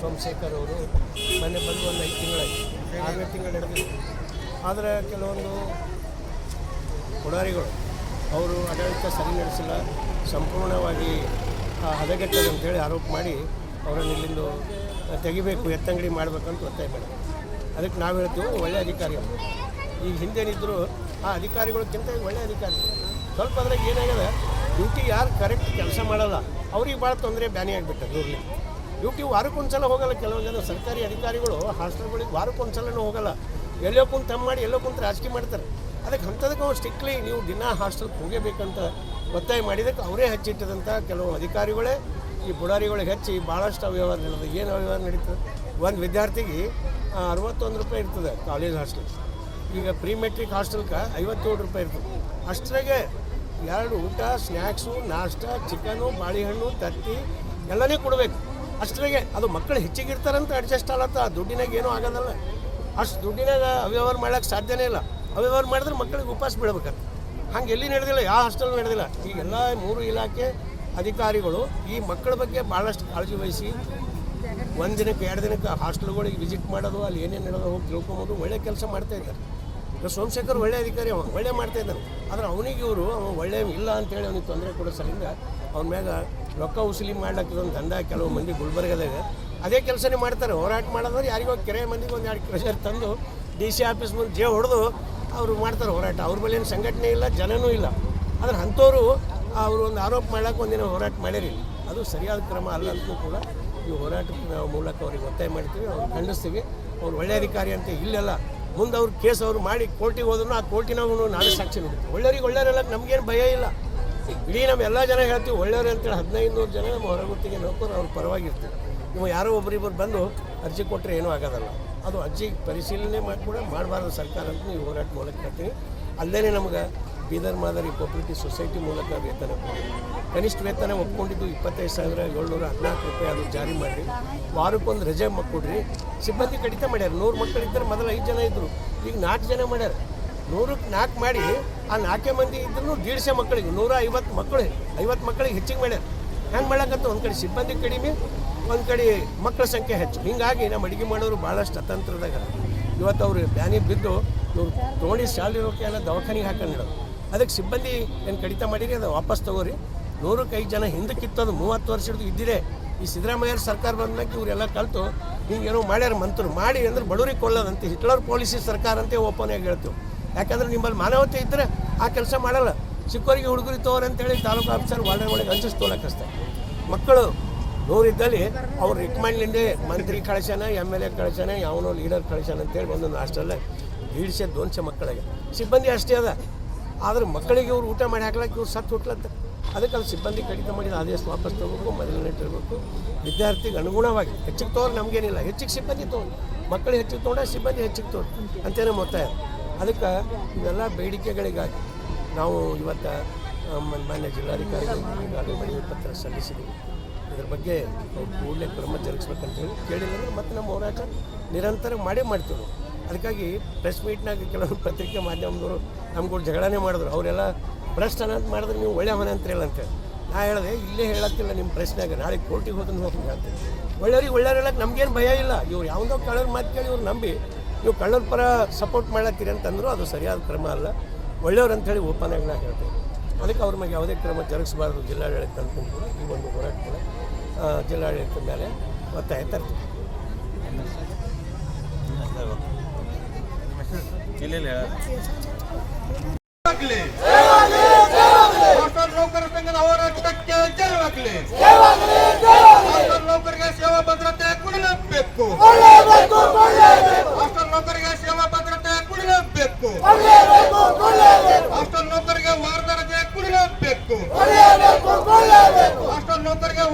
ಸೋಮಶೇಖರ್ ಅವರು ಮನೆ ಬಂದು ಒಂದು ಐದು ತಿಂಗಳಾಯ್ತು. ಆರನೇ ತಿಂಗಳು ಆದರೆ ಕೆಲವೊಂದು ಪುಡಾರಿಗಳು, ಅವರು ಆಡಳಿತ ಸರಿ ನಡೆಸಿಲ್ಲ. ಸಂಪೂರ್ಣವಾಗಿ ಹದಗೆಟ್ಟದು ಅಂತೇಳಿ ಆರೋಪ ಮಾಡಿ ಅವರನ್ನು ಇಲ್ಲಿಂದ ತೆಗಿಬೇಕು, ಎತ್ತಂಗಡಿ ಮಾಡಬೇಕಂತ ಒತ್ತಾಯ ಮಾಡಿ ಅದಕ್ಕೆ ನಾವು ಹೇಳ್ತೀವಿ ಒಳ್ಳೆಯ ಅಧಿಕಾರಿ ಅವರು. ಈಗ ಹಿಂದೇನಿದ್ದರೂ ಆ ಅಧಿಕಾರಿಗಳಕ್ಕಿಂತ ಒಳ್ಳೆ ಅಧಿಕಾರಿ. ಸ್ವಲ್ಪ ಅದ್ರಾಗ ಏನಾಗಿದೆ, ಡ್ಯೂಟಿ ಯಾರು ಕರೆಕ್ಟ್ ಕೆಲಸ ಮಾಡಲ್ಲ. ಅವ್ರಿಗೆ ಭಾಳ ತೊಂದರೆ, ಬ್ಯಾನಿ ಆಗಿಬಿಟ್ಟೆ ಊರಲ್ಲಿ ಡ್ಯೂಟಿ ವಾರಕ್ಕೊಂದ್ಸಲ ಹೋಗಲ್ಲ. ಕೆಲವೊಂದು ಜನ ಸರ್ಕಾರಿ ಅಧಿಕಾರಿಗಳು ಹಾಸ್ಟೆಲ್ಗಳಿಗೆ ವಾರಕ್ಕೊಂದ್ಸಲನೂ ಹೋಗಲ್ಲ. ಎಲ್ಲೋ ಕುಂತು ಮಾಡಿ, ಎಲ್ಲೋ ಕುಂತು ರಾಜಕೀಯ ಮಾಡ್ತಾರೆ. ಅದಕ್ಕೆ ಅಂಥದಕ್ಕೆ ಅವ್ರು ಸ್ಟ್ರಿಕ್ಟ್ಲಿ ನೀವು ದಿನ ಹಾಸ್ಟೆಲ್ಗೆ ಹೋಗಬೇಕಂತ ಒತ್ತಾಯ ಮಾಡಿದಕ್ಕೆ ಅವರೇ ಹಚ್ಚಿಟ್ಟದಂಥ ಕೆಲವು ಅಧಿಕಾರಿಗಳೇ, ಈ ಬುಡಾರಿಗಳಿಗೆ ಹಚ್ಚಿ ಭಾಳಷ್ಟು ಅವ್ಯವಹಾರ ನಡೆದು ಏನು ಅವ್ಯವಹಾರ ನಡೀತದೆ? ಒಂದು ವಿದ್ಯಾರ್ಥಿಗೆ ಅರವತ್ತೊಂದು ರೂಪಾಯಿ ಇರ್ತದೆ ಕಾಲೇಜ್ ಹಾಸ್ಟೆಲ್. ಈಗ ಪ್ರೀ ಮೆಟ್ರಿಕ್ ಹಾಸ್ಟೆಲ್ಗೆ ಐವತ್ತೇಳು ರೂಪಾಯಿ ಇರ್ತದೆ. ಅಷ್ಟರಾಗೆ ಎರಡು ಊಟ, ಸ್ನ್ಯಾಕ್ಸು, ನಾಷ್ಟ, ಚಿಕನು, ಬಾಳೆಹಣ್ಣು, ತತ್ತಿ ಎಲ್ಲನೇ ಕೊಡಬೇಕು. ಅಷ್ಟರಾಗೆ ಅದು ಮಕ್ಕಳು ಹೆಚ್ಚಿಗೆ ಇರ್ತಾರಂತ ಅಡ್ಜಸ್ಟ್ ಆಗತ್ತ ದುಡ್ಡಿನಾಗ ಏನೂ ಆಗೋದಲ್ಲ ಅಷ್ಟು ದುಡ್ಡಿನಾಗ ಅವ್ಯವಹಾರ ಮಾಡೋಕ್ಕೆ ಸಾಧ್ಯನೇ ಇಲ್ಲ. ಅವ್ಯವಹಾರ ಮಾಡಿದ್ರೆ ಮಕ್ಕಳಿಗೆ ಉಪವಾಸ ಬೀಳ್ಬೇಕಂತ ಹಂಗೆ ಎಲ್ಲಿ ನಡೆದಿಲ್ಲ, ಯಾವ ಹಾಸ್ಟೆಲ್ ನಡೆದಿಲ್ಲ. ಈಗೆಲ್ಲ ಮೂರು ಇಲಾಖೆ ಅಧಿಕಾರಿಗಳು ಈ ಮಕ್ಕಳ ಬಗ್ಗೆ ಭಾಳಷ್ಟು ಕಾಳಜಿ ವಹಿಸಿ ಒಂದು ದಿನಕ್ಕೆ ಎರಡು ದಿನಕ್ಕೆ ಹಾಸ್ಟೆಲ್ಗಳಿಗೆ ವಿಸಿಟ್ ಮಾಡೋದು, ಅಲ್ಲಿ ಏನೇನು ನಡೆದು ಹೋಗಿ ತಿಳ್ಕೊಬೋದು, ಒಳ್ಳೆ ಕೆಲಸ ಮಾಡ್ತಾ ಇದ್ದಾರೆ. ಸೋಮಶೇಖರ್ ಒಳ್ಳೆ ಅಧಿಕಾರಿ ಅವ, ಒಳ್ಳೆ ಮಾಡ್ತಾ ಇದ್ದಾನೆ. ಆದ್ರೆ ಅವನಿಗೆ ಇವರು, ಅವನು ಒಳ್ಳೆ ಇಲ್ಲ ಅಂತೇಳಿ ಅವನಿಗೆ ತೊಂದರೆ ಕೊಡೋ ಸಲಿಂದ ಅವನ ಮ್ಯಾಗ ರೊಕ್ಕ ಉಸಿಲಿ ಒಂದು ದಂಧ ಕೆಲವು ಮಂದಿ ಗುಲ್ಬರ್ಗದಾಗ ಅದೇ ಕೆಲಸನೇ ಮಾಡ್ತಾರೆ, ಹೋರಾಟ ಮಾಡೋದ್ರೆ ಯಾರಿಗೋ ಕೆರೆ ಮಂದಿಗೆ ಒಂದು ಎರಡು ಕ್ರೆಷರ್ ತಂದು ಡಿ ಸಿ ಆಫೀಸ್ ಮುಂದೆ ಜೇ ಹೊಡೆದು ಅವರು ಮಾಡ್ತಾರೆ ಹೋರಾಟ. ಅವ್ರ ಮೇಲೆ ಏನು ಸಂಘಟನೆ ಇಲ್ಲ, ಜನನೂ ಇಲ್ಲ. ಆದ್ರೆ ಅಂಥವ್ರು ಅವರು ಒಂದು ಆರೋಪ ಮಾಡೋಕೆ ಒಂದಿನ ಹೋರಾಟ ಮಾಡಿರಿ ಅದು ಸರಿಯಾದ ಕ್ರಮ ಅಲ್ಲ ಅಂತಲೂ ಕೂಡ ಈ ಹೋರಾಟದ ಮೂಲಕ ಅವ್ರಿಗೆ ಒತ್ತಾಯ ಮಾಡ್ತೀವಿ ಅವ್ರು ಖಂಡಿಸ್ತೀವಿ. ಅವ್ರು ಒಳ್ಳೆ ಅಧಿಕಾರಿ ಅಂತ ಇಲ್ಲೆಲ್ಲ ಮುಂದೆ ಅವ್ರು ಕೇಸ್ ಅವ್ರು ಮಾಡಿ ಕೋರ್ಟಿಗೆ ಹೋದ್ರು ಆ ಕೋರ್ಟಿನವನು ನಾಳೆ ಸಾಕ್ಷಿ ನೋಡ್ತೀವಿ ಒಳ್ಳೆಯವ್ರಿಗೆ ಒಳ್ಳೆಯವರೆಲ್ಲ ನಮಗೇನು ಭಯ ಇಲ್ಲ. ಇಡೀ ನಮ್ಮ ಎಲ್ಲ ಜನ ಹೇಳ್ತೀವಿ, ಒಳ್ಳೆಯವ್ರು ಅಂತೇಳಿ ಹದಿನೈದು ನೂರು ಜನ ನಮ್ಮ ಹೊರಗುತ್ತಿಗೆ ನೌಕರು ಅವ್ರ ಪರವಾಗಿರ್ತೀವಿ ನೀವು ಯಾರೋ ಒಬ್ಬರಿಬ್ಬರು ಬಂದು ಅರ್ಜಿ ಕೊಟ್ಟರೆ ಏನೂ ಆಗೋದಲ್ಲ ಅದು ಅರ್ಜಿ ಪರಿಶೀಲನೆ ಮಾಡಿ ಮಾಡಬಾರ್ದು ಸರ್ಕಾರ ಅಂತ ನೀವು ಹೋರಾಟ ಮೂಲಕ ಹೇಳ್ತೀವಿ. ಅಲ್ಲದೇ ನಮ್ಗೆ ಬೀದರ್ ಮಾದರಿ ಕೋಪರೇಟಿವ್ ಸೊಸೈಟಿ ಮೂಲಕ ವೇತನ ಕನಿಷ್ಠ ವೇತನ ಒಪ್ಕೊಂಡಿದ್ದು ಇಪ್ಪತ್ತೈದು ಸಾವಿರ ಏಳ್ನೂರ ಹದಿನಾಲ್ಕು ರೂಪಾಯಿ ಅದು ಜಾರಿ ಮಾಡಿರಿ. ವಾರಕ್ಕೊಂದು ರಜೆ ಕೊಡ್ರಿ. ಸಿಬ್ಬಂದಿ ಕಡಿತ ಮಾಡ್ಯಾರ. ನೂರು ಮಕ್ಕಳಿದ್ದರೆ ಮೊದಲು ಐದು ಜನ ಇದ್ದರು ಈಗ ನಾಲ್ಕು ಜನ ಮಾಡ್ಯಾರ. ನೂರಕ್ಕೆ ನಾಲ್ಕು ಮಾಡಿ ಆ ನಾಲ್ಕೇ ಮಂದಿ ಇದ್ರೂ ದೀಡ್ಸೆ ಮಕ್ಕಳಿಗೆ ನೂರ ಐವತ್ತು ಮಕ್ಕಳು ಐವತ್ತು ಮಕ್ಕಳಿಗೆ ಹೆಚ್ಚಿಗೆ ಮಾಡ್ಯಾರ. ಹೆಂಗೆ ಮಾಡಕ್ಕಂತ ಒಂದು ಕಡೆ ಸಿಬ್ಬಂದಿ ಕಡಿಮೆ, ಒಂದು ಕಡೆ ಮಕ್ಕಳ ಸಂಖ್ಯೆ ಹೆಚ್ಚು. ಹೀಗಾಗಿ ನಮ್ಮ ಅಡುಗೆ ಮಾಡೋರು ಭಾಳಷ್ಟು ಅತಂತ್ರದಾಗ ಇವತ್ತು ಅವರು ಬ್ಯಾನಿ ಬಿದ್ದು ಇವ್ರು ತೋಣಿ ಶಾಲೆ ಇರೋಕೆ ಎಲ್ಲ ದವಾಖಾನಿಗೆ ಹಾಕೊಂಡು ಅದಕ್ಕೆ ಸಿಬ್ಬಂದಿ ಏನು ಕಡಿತ ಮಾಡಿರಿ? ಅದು ವಾಪಸ್ ತಗೋರಿ. ನೂರಕ್ಕೆ ಐದು ಜನ ಅದು ಮೂವತ್ತು ವರ್ಷದ್ದು ಇದ್ದಿದೆ. ಈ ಸಿದ್ದರಾಮಯ್ಯ ಸರ್ಕಾರ ಬಂದಾಗ ಇವರೆಲ್ಲ ಕಲಿತು, ಹಿಂಗೇನೋ ಮಾಡ್ಯಾರ ಮಂತ್ರು. ಮಾಡಿ ಅಂದ್ರೆ ಬಡವರಿಗೆ ಕೊಲ್ಲೋದಂತೆ. ಹಿಟ್ಲರ್ ಪಾಲಿಸಿ ಸರ್ಕಾರ ಅಂತ ಓಪನ್ ಆಗಿ ಹೇಳ್ತೀವಿ. ಯಾಕಂದ್ರೆ ನಿಮ್ಮಲ್ಲಿ ಮಾನವತೆ ಇದ್ದರೆ ಆ ಕೆಲಸ ಮಾಡಲ್ಲ. ಚಿಕ್ಕವರಿಗೆ ಹುಡುಗರಿಗೆ ತೋರಿ ಅಂತೇಳಿ ತಾಲೂಕು ಆಫೀಸರ್ ವಾರ್ಡನ್ ಒಳಗೆ ಹಂಚಿಸ್ ತೊಗೊಳಕಸ್ತಾರೆ ಮಕ್ಕಳು ನೂರಿದ್ದಲ್ಲಿ ಅವ್ರು ರಿಕಮೆಂಡ್ಲಿಂದೇ ಮಂತ್ರಿ ಕಳಿಸ್ಯಾನ ಎಂ ಎಲ್ ಎ ಕಳಿಸ್ಯಾನ, ಯಾವನೋ ಲೀಡರ್ ಕಳಿಸ್ಯಾನ ಅಂತೇಳಿ ಒಂದೊಂದು ಹಾಸ್ಟೆಲ್ಲ ದೀಡ್ಸೆ ದೋನ್ಸೆ ಮಕ್ಕಳಿಗೆ. ಸಿಬ್ಬಂದಿ ಅಷ್ಟೇ ಅದ. ಆದ್ರೆ ಮಕ್ಕಳಿಗೆ ಇವ್ರು ಊಟ ಮಾಡಿ ಹಾಕ್ಲಕ್ಕೆ ಇವ್ರು ಸತ್ತು ಹುಟ್ಲತ್ತ ಅದಕ್ಕೆ ಅದು ಸಿಬ್ಬಂದಿ ಕಡಿತ ಮಾಡಿದ ಆದೇಶ ವಾಪಸ್ ತಗೋಬೇಕು, ಮೊದಲನೇ ಇರಬೇಕು. ವಿದ್ಯಾರ್ಥಿಗೆ ಅನುಗುಣವಾಗಿ ಹೆಚ್ಚಿಗೆ ತೋರ್, ನಮಗೇನಿಲ್ಲ. ಹೆಚ್ಚಿಗೆ ಸಿಬ್ಬಂದಿ ತೋರ್. ಮಕ್ಕಳು ಹೆಚ್ಚಿಗೆ ತೊಗೊಂಡ ಸಿಬ್ಬಂದಿ ಹೆಚ್ಚಿಗೆ ತೋರ್ ಅಂತೇನೆ ಮೊತ್ತಾಯ ಅದಕ್ಕೆ ಇವೆಲ್ಲ ಬೇಡಿಕೆಗಳಿಗಾಗಿ ನಾವು ಇವತ್ತು ಮಾನ್ಯ ಜಿಲ್ಲಾಧಿಕಾರಿಗಳು ಮನವಿ ಪತ್ರ ಸಲ್ಲಿಸಿದ್ದೀವಿ ಇದ್ರ ಬಗ್ಗೆ ಕೂಡಲೇ ಕ್ರಮ ಜರುಗಿಸ್ಬೇಕಂತ ಹೇಳಿ ಕೇಳಿಲ್ಲ ಮತ್ತು ಮತ್ತೆ ನಮ್ಮ ಹೋರಾಟ ನಿರಂತರ ಮಾಡೇ ಮಾಡ್ತೀವಿ. ಅದಕ್ಕಾಗಿ ಪ್ರೆಸ್ ಮೀಟ್ನಾಗ ಕೆಲವೊಂದು ಪತ್ರಿಕೆ ಮಾಧ್ಯಮದವರು ನಮ್ಗಳು ಜಗಳನೇ ಮಾಡಿದ್ರು. ಅವರೆಲ್ಲ ಭ್ರಷ್ಟ ಅಂತ ಮಾಡಿದ್ರೆ ನೀವು ಒಳ್ಳೆ ಮನೆ ಅಂತ ಅಂತೇಳಿ ನಾ ಹೇಳಿದೆ, ಇಲ್ಲೇ ಹೇಳತ್ತಿಲ್ಲ ನಿಮ್ಮ ಪ್ರಶ್ನೆಗೆ ನಾಳೆ ಕೋರ್ಟಿಗೆ ಹೋದ್ರೆ ಹೋಗಿ ಹೇಳ್ತೀನಿ ಒಳ್ಳೆಯವ್ರಿಗೆ ಒಳ್ಳೆಯವ್ರು ಹೇಳಕ್ಕೆ ನಮಗೇನು ಭಯ ಇಲ್ಲ. ಇವ್ರು ಯಾವುದೋ ಕಳ್ಳರ ಮಾತು ಕೇಳಿ ಇವ್ರು ನಂಬಿ, ನೀವು ಕಳ್ಳರ ಪರ ಸಪೋರ್ಟ್ ಮಾಡತ್ತೀರಿ ಅಂತಂದ್ರು, ಅದು ಸರಿಯಾದ ಕ್ರಮ ಅಲ್ಲ. ಒಳ್ಳೆಯವ್ರು ಅಂಥೇಳಿ ಓಪನ್ ಆಗಿ ನಾ ಹೇಳ್ತೇನೆ ಅದಕ್ಕೆ ಅವ್ರ ಮೇಲೆ ಯಾವುದೇ ಕ್ರಮ ಜರುಗಿಸಬಾರ್ದು. ಜಿಲ್ಲಾಡಳಿತ ಅಂತ ಈ ಒಂದು ಹೋರಾಟ ಜಿಲ್ಲಾಡಳಿತದ ಮೇಲೆ ಒತ್ತಾಯ ತರ್ತೀವಿ ಇಲ್ಲ ನೌಕರ ಸಂಘದ ಹೋರಾಟಕ್ಕೆ ಜಯವಾಗಲಿ. ಸೇವಾ ಭದ್ರತೆ ಕೊಡಲೇಬೇಕು. ಹಾಸ್ಟೆಲ್ ನೌಕರಿಗೆ ಸೇವಾ ಭದ್ರತೆ ಕೊಡಲೇಬೇಕು. ಹಾಸ್ಟೆಲ್ ನೌಕರಿಗೆ ವಾರದರಜೆ ಕೊಡಲೇಬೇಕು. ಹಾಸ್ಟೆಲ್ ನೌಕರಿಗೆ